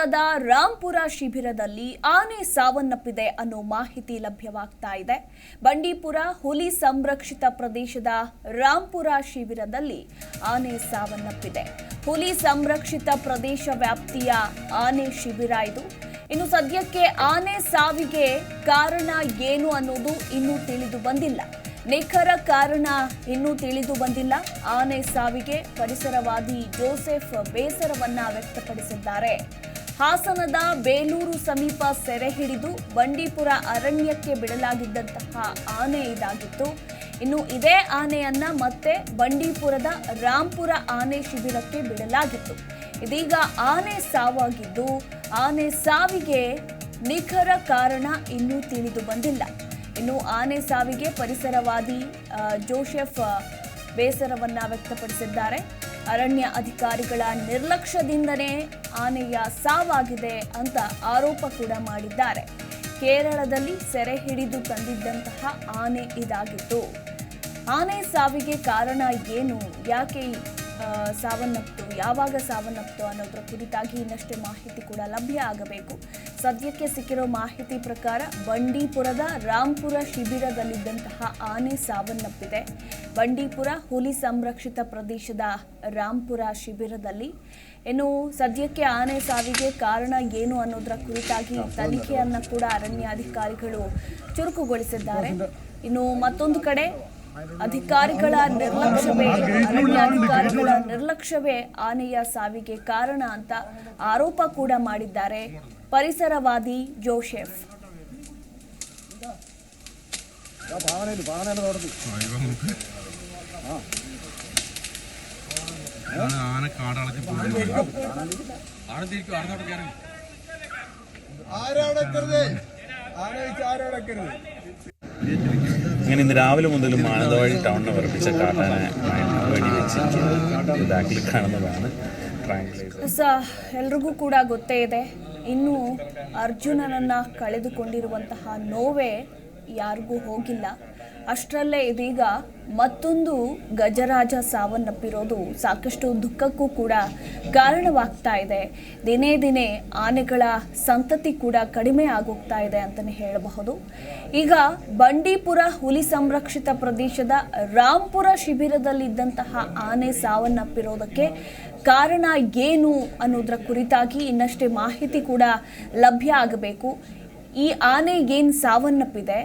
ಬಂಡೀಪುರದ ರಾಂಪುರ ಶಿಬಿರದಲ್ಲಿ ಆನೆ ಸಾವನ್ನಪ್ಪಿದೆ ಅನ್ನೋ ಮಾಹಿತಿ ಲಭ್ಯವಾಗ್ತಾ ಇದೆ. ಬಂಡೀಪುರ ಹುಲಿ ಸಂರಕ್ಷಿತ ಪ್ರದೇಶದ ರಾಂಪುರ ಶಿಬಿರದಲ್ಲಿ ಆನೆ ಸಾವನ್ನಪ್ಪಿದೆ. ಹುಲಿ ಸಂರಕ್ಷಿತ ಪ್ರದೇಶ ವ್ಯಾಪ್ತಿಯ ಆನೆ ಶಿಬಿರ ಇದು. ಇನ್ನು ಸದ್ಯಕ್ಕೆ ಆನೆ ಸಾವಿಗೆ ಕಾರಣ ಏನು ಅನ್ನೋದು ಇನ್ನೂ ತಿಳಿದು ಬಂದಿಲ್ಲ. ನಿಖರ ಕಾರಣ ಇನ್ನೂ ತಿಳಿದು ಬಂದಿಲ್ಲ. ಆನೆ ಸಾವಿಗೆ ಪರಿಸರವಾದಿ ಜೋಸೆಫ್ ಬೇಸರವನ್ನ ವ್ಯಕ್ತಪಡಿಸಿದ್ದಾರೆ. ಹಾಸನದ ಬೇಲೂರು ಸಮೀಪ ಸೆರೆ ಹಿಡಿದು ಬಂಡೀಪುರ ಅರಣ್ಯಕ್ಕೆ ಬಿಡಲಾಗಿದ್ದಂತಹ ಆನೆ ಇದಾಗಿತ್ತು. ಇನ್ನು ಇದೇ ಆನೆಯನ್ನ ಮತ್ತೆ ಬಂಡೀಪುರದ ರಾಂಪುರ ಆನೆ ಶಿಬಿರಕ್ಕೆ ಬಿಡಲಾಗಿತ್ತು. ಇದೀಗ ಆನೆ ಸಾವಾಗಿದ್ದು, ಆನೆ ಸಾವಿಗೆ ನಿಖರ ಕಾರಣ ಇನ್ನೂ ತಿಳಿದು ಬಂದಿಲ್ಲ. ಇನ್ನು ಆನೆ ಸಾವಿಗೆ ಪರಿಸರವಾದಿ ಜೋಸೆಫ್ ಬೇಸರವನ್ನ ವ್ಯಕ್ತಪಡಿಸಿದ್ದಾರೆ. ಅರಣ್ಯ ಅಧಿಕಾರಿಗಳ ನಿರ್ಲಕ್ಷ್ಯದಿಂದನೇ ಆನೆಯ ಸಾವಾಗಿದೆ ಅಂತ ಆರೋಪ ಕೂಡ ಮಾಡಿದ್ದಾರೆ. ಕೇರಳದಲ್ಲಿ ಸೆರೆ ಹಿಡಿದು ತಂದಿದ್ದಂತಹ ಆನೆ ಇದಾಗಿತ್ತು. ಆನೆ ಸಾವಿಗೆ ಕಾರಣ ಏನು? ಯಾಕೆ ಸಾವನ್ನಪ್ತು, ಯಾವಾಗ ಸಾವನ್ನಪ್ತು ಅನ್ನೋದ್ರ ಕುರಿತಾಗಿ ಇನ್ನಷ್ಟೇ ಮಾಹಿತಿ ಕೂಡ ಲಭ್ಯ ಆಗಬೇಕು. ಸದ್ಯಕ್ಕೆ ಸಿಕ್ಕಿರೋ ಮಾಹಿತಿ ಪ್ರಕಾರ ಬಂಡೀಪುರದ ರಾಂಪುರ ಶಿಬಿರದಲ್ಲಿದ್ದಂತಹ ಆನೆ ಸಾವನ್ನಪ್ಪಿದೆ. ಬಂಡೀಪುರ ಹುಲಿ ಸಂರಕ್ಷಿತ ಪ್ರದೇಶದ ರಾಂಪುರ ಶಿಬಿರದಲ್ಲಿ. ಇನ್ನು ಸದ್ಯಕ್ಕೆ ಆನೆ ಸಾವಿಗೆ ಕಾರಣ ಏನು ಅನ್ನೋದರ ಕುರಿತಾಗಿ ತನಿಖೆಯನ್ನು ಕೂಡ ಅರಣ್ಯಾಧಿಕಾರಿಗಳು ಚುರುಕುಗೊಳಿಸಿದ್ದಾರೆ. ಇನ್ನು ಮತ್ತೊಂದು ಕಡೆ ಅಧಿಕಾರಿಗಳ ನಿರ್ಲಕ್ಷ್ಯವೇ ಅರಣ್ಯಾಧಿಕಾರಿಗಳ ನಿರ್ಲಕ್ಷ್ಯವೇ ಆನೆಯ ಸಾವಿಗೆ ಕಾರಣ ಅಂತ ಆರೋಪ ಕೂಡ ಮಾಡಿದ್ದಾರೆ. ಪರಿಸರವಾದಿ ಜೋಸೆಫ್ ഭാവനയിൽ ഭാവനയുടെ തോട്ടത്തിൽ ഇതാണ് ആന കാടളച്ച് പോകുന്നത് ആടെ തിരിക്കും ആടെ കയറി ആരടക്കരുത് ആന വെച്ച് ആരടക്കരുത് അങ്ങനെ ഇന്ന് രാവിലെ മുതൽ മാനന്തവാടി ടൗണിനെ വിറപ്പിച്ച കാട്ടാനെ വെടിവെച്ച് ബാക്കിൽ കാണുന്നതാണ് ട്രാങ്കുലൈസർ ಸ ಎಲ್ರಿಗೂ ಕೂಡ ಗೊತ್ತೇ ಇದೆ ಇನ್ನು ಅರ್ಜುನನನ್ನು ಕಳೆದುಕೊಂಡಿರುವಂತಹ ನೋವೇ ಯಾರಿಗೂ ಹೋಗಿಲ್ಲ. ಅಷ್ಟರಲ್ಲೇ ಇದೀಗ ಮತ್ತೊಂದು ಗಜರಾಜ ಸಾವನ್ನಪ್ಪಿರೋದು ಸಾಕಷ್ಟು ದುಃಖಕ್ಕೂ ಕೂಡ ಕಾರಣವಾಗ್ತಾ ಇದೆ. ದಿನೇ ದಿನೇ ಆನೆಗಳ ಸಂತತಿ ಕೂಡ ಕಡಿಮೆ ಆಗೋಗ್ತಾ ಇದೆ ಅಂತಲೇ ಹೇಳಬಹುದು. ಈಗ ಬಂಡೀಪುರ ಹುಲಿ ಸಂರಕ್ಷಿತ ಪ್ರದೇಶದ ರಾಂಪುರ ಶಿಬಿರದಲ್ಲಿದ್ದಂತಹ ಆನೆ ಸಾವನ್ನಪ್ಪಿರೋದಕ್ಕೆ ಕಾರಣ ಏನು ಅನ್ನೋದರ ಕುರಿತಾಗಿ ಇನ್ನಷ್ಟೇ ಮಾಹಿತಿ ಕೂಡ ಲಭ್ಯ ಆಗಬೇಕು. ಈ ಆನೆ ಏನು ಸಾವನ್ನಪ್ಪಿದೆ?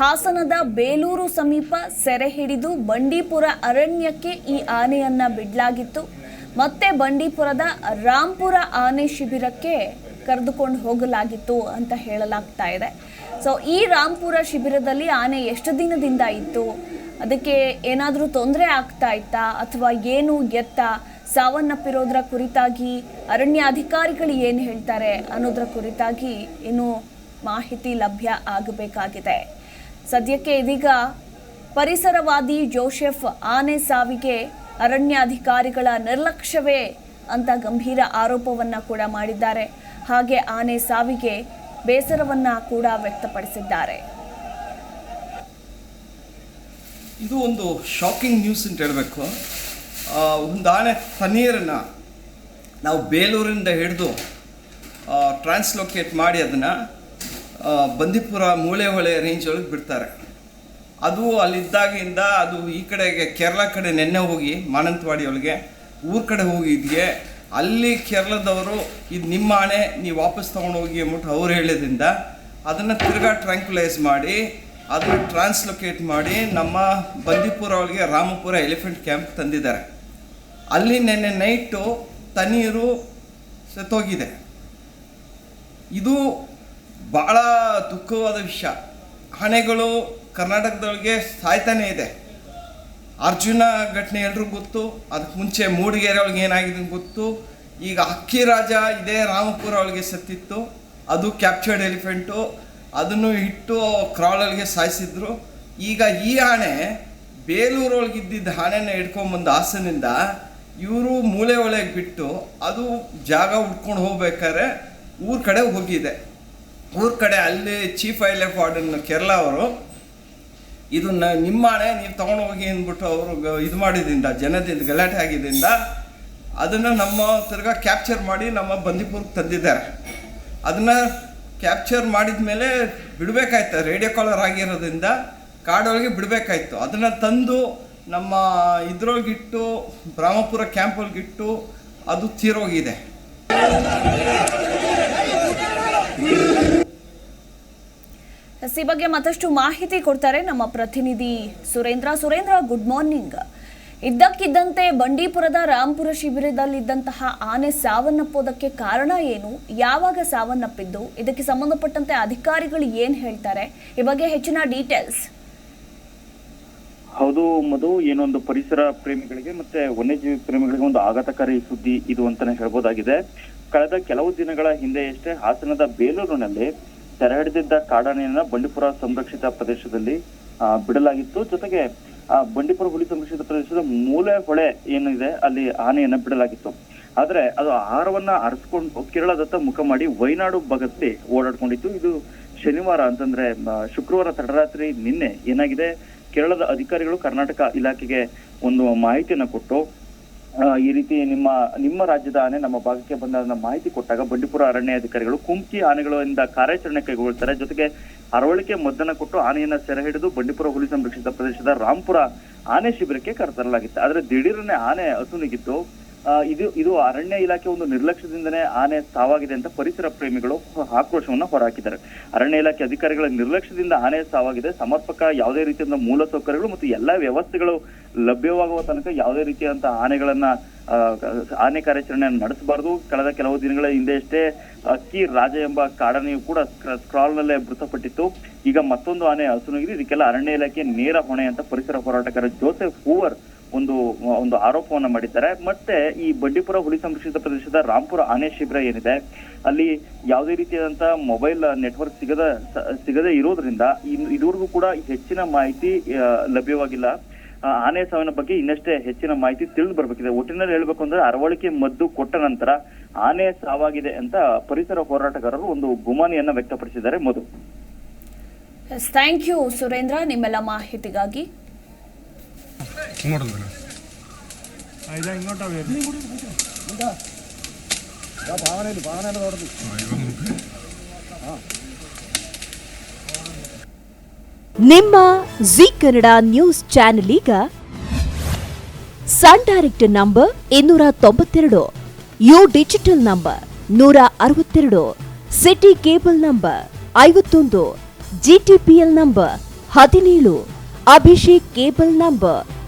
ಹಾಸನದ ಬೇಲೂರು ಸಮೀಪ ಸೆರೆ ಹಿಡಿದು ಬಂಡೀಪುರ ಅರಣ್ಯಕ್ಕೆ ಈ ಆನೆಯನ್ನು ಬಿಡಲಾಗಿತ್ತು. ಮತ್ತೆ ಬಂಡೀಪುರದ ರಾಂಪುರ ಆನೆ ಶಿಬಿರಕ್ಕೆ ಕರೆದುಕೊಂಡು ಹೋಗಲಾಗಿತ್ತು ಅಂತ ಹೇಳಲಾಗ್ತಾ ಇದೆ. ಸೊ ಈ ರಾಂಪುರ ಶಿಬಿರದಲ್ಲಿ ಆನೆ ಎಷ್ಟು ದಿನದಿಂದ ಇತ್ತು? ಅದಕ್ಕೆ ಏನಾದರೂ ತೊಂದರೆ ಆಗ್ತಾ ಇತ್ತಾ? ಅಥವಾ ಏನು ಎತ್ತ ಸಾವನ್ನಪ್ಪಿರೋದ್ರ ಕುರಿತಾಗಿ ಅರಣ್ಯ ಅಧಿಕಾರಿಗಳು ಏನು ಹೇಳ್ತಾರೆ ಅನ್ನೋದ್ರ ಕುರಿತಾಗಿ ಇನ್ನು ಮಾಹಿತಿ ಲಭ್ಯ ಆಗಬೇಕಾಗಿದೆ. ಸದ್ಯಕ್ಕೆ ಇದೀಗ ಪರಿಸರವಾದಿ ಜೋಸೆಫ್ ಆನೆ ಸಾವಿಗೆ ಅರಣ್ಯ ಅಧಿಕಾರಿಗಳ ನಿರ್ಲಕ್ಷ್ಯವೇ ಅಂತ ಗಂಭೀರ ಆರೋಪವನ್ನ ಕೂಡ ಮಾಡಿದ್ದಾರೆ. ಹಾಗೆ ಆನೆ ಸಾವಿಗೆ ಬೇಸರವನ್ನ ಕೂಡ ವ್ಯಕ್ತಪಡಿಸಿದ್ದಾರೆ. ಇದು ಒಂದು ಶಾಕಿಂಗ್ ನ್ಯೂಸ್ ಅಂತ ಹೇಳಬೇಕು. ಒಂದು ಆನೆ ತಣ್ಣೀರನ್ನು ನಾವು ಬೇಲೂರಿಂದ ಹಿಡಿದು ಟ್ರಾನ್ಸ್ಲೋಕೇಟ್ ಮಾಡಿ ಅದನ್ನು ಬಂದೀಪುರ ಮೂಳೆಹೊಳೆ ರೇಂಜ್ ಒಳಗೆ ಬಿಡ್ತಾರೆ. ಅದು ಅಲ್ಲಿದ್ದಾಗಿಂದ ಅದು ಈ ಕಡೆಗೆ ಕೇರಳ ಕಡೆ ನೆನ್ನೆ ಹೋಗಿ, ಮಾನಂತವಾಡಿ ಒಳಗೆ, ಊರ ಕಡೆ ಹೋಗಿದ್ಗೆ, ಅಲ್ಲಿ ಕೇರಳದವರು, ಇದು ನಿಮ್ಮ ಆಣೆ ನೀವು ವಾಪಸ್ ತೊಗೊಂಡೋಗಿ ಅಂದ್ಬಿಟ್ಟು ಅವ್ರು ಹೇಳಿದ್ರಿಂದ ಅದನ್ನು ತಿರ್ಗಾ ಟ್ರ್ಯಾಂಕ್ಯುಲೈಸ್ ಮಾಡಿ, ಅದನ್ನು ಟ್ರಾನ್ಸ್ಲೊಕೇಟ್ ಮಾಡಿ ನಮ್ಮ ಬಂದೀಪುರ ಒಳಗೆ ರಾಮಪುರ ಎಲಿಫೆಂಟ್ ಕ್ಯಾಂಪ್ ತಂದಿದ್ದಾರೆ. ಅಲ್ಲಿ ನಿನ್ನೆ ನೈಟು ತಣ್ಣೀರು ಸತ್ತೋಗಿದೆ. ಇದು ಭಾಳ ದುಃಖವಾದ ವಿಷಯ. ಹಣೆಗಳು ಕರ್ನಾಟಕದೊಳಗೆ ಸಾಯ್ತಾನೇ ಇದೆ. ಅರ್ಜುನ ಘಟನೆ ಎಲ್ರಿಗೂ ಗೊತ್ತು, ಅದಕ್ಕೆ ಮುಂಚೆ ಮೂಡಿಗೆರೆ ಒಳಗೆ ಏನಾಗಿದೆ ಗೊತ್ತು. ಈಗ ಅಕ್ಕಿ ರಾಜ ಇದೇ ರಾಮಪುರ ಒಳಗೆ ಸತ್ತಿತ್ತು. ಅದು ಕ್ಯಾಪ್ಚರ್ಡ್ ಎಲಿಫೆಂಟು ಅದನ್ನು ಇಟ್ಟು ಕ್ರಾಳಲ್ಗೆ ಸಾಯಿಸಿದ್ರು. ಈಗ ಈ ಆಣೆ ಬೇಲೂರೊಳಗಿದ್ದಿದ್ದ ಆಣೆನ ಹಿಡ್ಕೊಂಬಂದು ಹಾಸನಿಂದ ಇವರು ಮೂಲೆ ಒಳಗೆ ಬಿಟ್ಟು ಅದು ಜಾಗ ಉಟ್ಕೊಂಡು ಹೋಗ್ಬೇಕಾದ್ರೆ ಊರ ಕಡೆ ಹೋಗಿದೆ. ಊರ ಕಡೆ ಅಲ್ಲಿ chief I F warden Kerala ಅವರು ಇದನ್ನ ನಿಮ್ಮ ಹಣೆ ನೀವು ತೊಗೊಂಡು ಹೋಗಿ ಅಂದ್ಬಿಟ್ಟು ಅವರು ಇದು ಮಾಡಿದ್ರಿಂದ, ಜನದಿಂದ, ಗಲಾಟೆ ಆಗಿದ್ದರಿಂದ ಅದನ್ನು ನಮ್ಮ ತಿರ್ಗಾ ಕ್ಯಾಪ್ಚರ್ ಮಾಡಿ ನಮ್ಮ ಬಂದಿಪುರಕ್ಕೆ ತಂದಿದ್ದಾರೆ. ಅದನ್ನು ಕ್ಯಾಪ್ಚರ್ ಮಾಡಿದ ಮೇಲೆ ಬಿಡಬೇಕಾಯ್ತು ರೇಡಿಯೋ ಕಾಲರ್ ಆಗಿರೋದ್ರಿಂದ ಕಾಡೊಳಗೆ ಬಿಡಬೇಕಾಯ್ತು. ಅದನ್ನು ತಂದು ನಮ್ಮ ಇದ್ರೊಳಗಿಟ್ಟು, ಬ್ರಹ್ಮಪುರ ಕ್ಯಾಂಪಲ್ಗಿಟ್ಟು ಅದು ತೀರೋಗಿದೆ. ಈ ಬಗ್ಗೆ ಮತ್ತಷ್ಟು ಮಾಹಿತಿ ಕೊಡ್ತಾರೆ ನಮ್ಮ ಪ್ರತಿನಿಧಿ ಸುರೇಂದ್ರ. ಸುರೇಂದ್ರ ಗುಡ್ ಮಾರ್ನಿಂಗ್ ಇದ್ದಕ್ಕಿದ್ದಂತೆ ಬಂಡೀಪುರದ ರಾಂಪುರ ಶಿಬಿರದಲ್ಲಿದ್ದಂತಹ ಆನೆ ಸಾವನ್ನಪ್ಪೋದಕ್ಕೆ ಕಾರಣ ಏನು? ಯಾವಾಗ ಸಾವನ್ನಪ್ಪಿದ್ದು? ಇದಕ್ಕೆ ಸಂಬಂಧಪಟ್ಟಂತೆ ಅಧಿಕಾರಿಗಳು ಏನು ಹೇಳ್ತಾರೆ? ಈ ಬಗ್ಗೆ ಹೆಚ್ಚಿನ ಡೀಟೇಲ್ಸ್ ಹೌದು ಮಧು, ಏನೊಂದು ಪರಿಸರ ಪ್ರೇಮಿಗಳಿಗೆ ಮತ್ತೆ ವನ್ಯಜೀವಿ ಪ್ರೇಮಿಗಳಿಗೆ ಒಂದು ಆಘಾತಕಾರಿ ಸುದ್ದಿ ಇದು ಅಂತಾನೆ ಹೇಳ್ಬೋದಾಗಿದೆ. ಕಳೆದ ಕೆಲವು ದಿನಗಳ ಹಿಂದೆಯಷ್ಟೇ ಹಾಸನದ ಬೇಲೂರಿನಲ್ಲಿ ಸೆರೆ ಹಿಡಿದಿದ್ದ ಕಾಡಾನೆಯನ್ನ ಬಂಡೀಪುರ ಸಂರಕ್ಷಿತ ಪ್ರದೇಶದಲ್ಲಿ ಬಿಡಲಾಗಿತ್ತು. ಜೊತೆಗೆ, ಆ, ಬಂಡೀಪುರ ಹುಲಿ ಸಂರಕ್ಷಿತ ಪ್ರದೇಶದ ಮೂಲೆ ಹೊಳೆ ಏನಿದೆ, ಅಲ್ಲಿ ಆನೆಯನ್ನ ಬಿಡಲಾಗಿತ್ತು. ಆದ್ರೆ ಅದು ಆಹಾರವನ್ನ ಅರಸ್ಕೊಂಡು ಕೇರಳದತ್ತ ಮುಖ ಮಾಡಿ ವೈನಾಡು ಭಾಗದಲ್ಲಿ ಓಡಾಡ್ಕೊಂಡಿತ್ತು. ಇದು ಶನಿವಾರ ಅಂತಂದ್ರೆ ಶುಕ್ರವಾರ ತಡರಾತ್ರಿ ನಿನ್ನೆ ಏನಾಗಿದೆ? ಕೇರಳದ ಅಧಿಕಾರಿಗಳು ಕರ್ನಾಟಕ ಇಲಾಖೆಗೆ ಒಂದು ಮಾಹಿತಿಯನ್ನು ಕೊಟ್ಟು ಈ ರೀತಿ ನಿಮ್ಮ ನಿಮ್ಮ ರಾಜ್ಯದ ಆನೆ ನಮ್ಮ ಭಾಗಕ್ಕೆ ಬಂದ ಮಾಹಿತಿ ಕೊಟ್ಟಾಗ ಬಂಡೀಪುರ ಅರಣ್ಯ ಅಧಿಕಾರಿಗಳು ಕುಂಕಿ ಆನೆಗಳಿಂದ ಕಾರ್ಯಾಚರಣೆ ಕೈಗೊಳ್ತಾರೆ ಜೊತೆಗೆ ಅರವಳಿಕೆ ಮದ್ದನ್ನ ಕೊಟ್ಟು ಆನೆಯನ್ನ ಸೆರೆ ಹಿಡಿದು ಬಂಡೀಪುರ ಹುಲಿ ಸಂರಕ್ಷಿತ ಪ್ರದೇಶದ ರಾಂಪುರ ಆನೆ ಶಿಬಿರಕ್ಕೆ ಕರೆತರಲಾಗಿತ್ತು. ಆದ್ರೆ ದಿಢೀರನೆ ಆನೆ ಅಸುನಿಗಿದ್ದು ಇದು ಇದು ಅರಣ್ಯ ಇಲಾಖೆ ಒಂದು ನಿರ್ಲಕ್ಷ್ಯದಿಂದನೇ ಆನೆ ಸಾವಾಗಿದೆ ಅಂತ ಪರಿಸರ ಪ್ರೇಮಿಗಳು ಆಕ್ರೋಶವನ್ನ ಹೊರಹಾಕಿದ್ದಾರೆ. ಅರಣ್ಯ ಇಲಾಖೆ ಅಧಿಕಾರಿಗಳ ನಿರ್ಲಕ್ಷ್ಯದಿಂದ ಆನೆ ಸಾವಾಗಿದೆ. ಸಮರ್ಪಕ ಯಾವುದೇ ರೀತಿಯಿಂದ ಮೂಲ ಸೌಕರ್ಯಗಳು ಮತ್ತು ಎಲ್ಲಾ ವ್ಯವಸ್ಥೆಗಳು ಲಭ್ಯವಾಗುವ ತನಕ ಯಾವುದೇ ರೀತಿಯಂತ ಆನೆಗಳನ್ನ ಆನೆ ಕಾರ್ಯಾಚರಣೆಯನ್ನು ನಡೆಸಬಾರದು. ಕಳೆದ ಕೆಲವು ದಿನಗಳ ಹಿಂದೆಯಷ್ಟೇ ಅಕ್ಕಿ ರಾಜ ಎಂಬ ಕಾಡನೆಯು ಕೂಡ ಸ್ಕ್ರಾಲ್ ನಲ್ಲೇ ಮೃತಪಟ್ಟಿತ್ತು. ಈಗ ಮತ್ತೊಂದು ಆನೆ ಹಸುನುಗಿದೆ ಇದಕ್ಕೆಲ್ಲ ಅರಣ್ಯ ಇಲಾಖೆ ನೇರ ಹೊಣೆ ಅಂತ ಪರಿಸರ ಹೋರಾಟಗಾರ ಜೋಸೆಫ್ ಹೂವರ್ ಒಂದು ಒಂದು ಆರೋಪವನ್ನ ಮಾಡಿದ್ದಾರೆ. ಮತ್ತೆ ಈ ಬಂಡೀಪುರ ಹುಲಿ ಸಂರಕ್ಷಿತ ಪ್ರದೇಶದ ರಾಂಪುರ ಆನೆ ಶಿಬಿರ ಏನಿದೆ, ಅಲ್ಲಿ ಯಾವುದೇ ರೀತಿಯಾದಂತಹ ಮೊಬೈಲ್ ನೆಟ್ವರ್ಕ್ ಸಿಗದ ಸಿಗದೇ ಇರೋದ್ರಿಂದ ಇದುವರೆಗೂ ಕೂಡ ಹೆಚ್ಚಿನ ಮಾಹಿತಿ ಲಭ್ಯವಾಗಿಲ್ಲ. ಆನೆ ಸಾವಿನ ಬಗ್ಗೆ ಇನ್ನಷ್ಟೇ ಹೆಚ್ಚಿನ ಮಾಹಿತಿ ತಿಳಿದು ಬರ್ಬೇಕಿದೆ. ಒಟ್ಟಿನಲ್ಲಿ ಹೇಳ್ಬೇಕು ಅಂದ್ರೆ ಅರವಳಿಕೆ ಮದ್ದು ಕೊಟ್ಟ ನಂತರ ಆನೆ ಸಾವಾಗಿದೆ ಅಂತ ಪರಿಸರ ಹೋರಾಟಗಾರರು ಒಂದು ಗುಮಾನಿಯನ್ನ ವ್ಯಕ್ತಪಡಿಸಿದ್ದಾರೆ. ಮಧು. Thank you Surendra. ನಿಮ್ಮೆಲ್ಲ ಮಾಹಿತಿಗಾಗಿ ഇങ്ങോട്ടൊന്നും ഭാവനയില് ഭാവനയുടെ തോട്ടത്തിൽ ನಿಮ್ಮ ಜಿ ಕನ್ನಡ ನ್ಯೂಸ್ ಚಾನೆಲ್ ಈಗ ಸನ್ ಡೈರೆಕ್ಟ್ ನಂಬರ್ ಇನ್ನೂರ ತೊಂಬತ್ತೆರಡು ಯು ಡಿಜಿಟಲ್ ನಂಬರ್ ನೂರ ಅರವತ್ತೆರಡು ಸಿಟಿ ಕೇಬಲ್ ನಂಬರ್ ಐವತ್ತೊಂದು ಜಿಟಿಪಿಎಲ್ ನಂಬರ್ ಹದಿನೇಳು ಅಭಿಷೇಕ್ ಕೇಬಲ್ ನಂಬರ್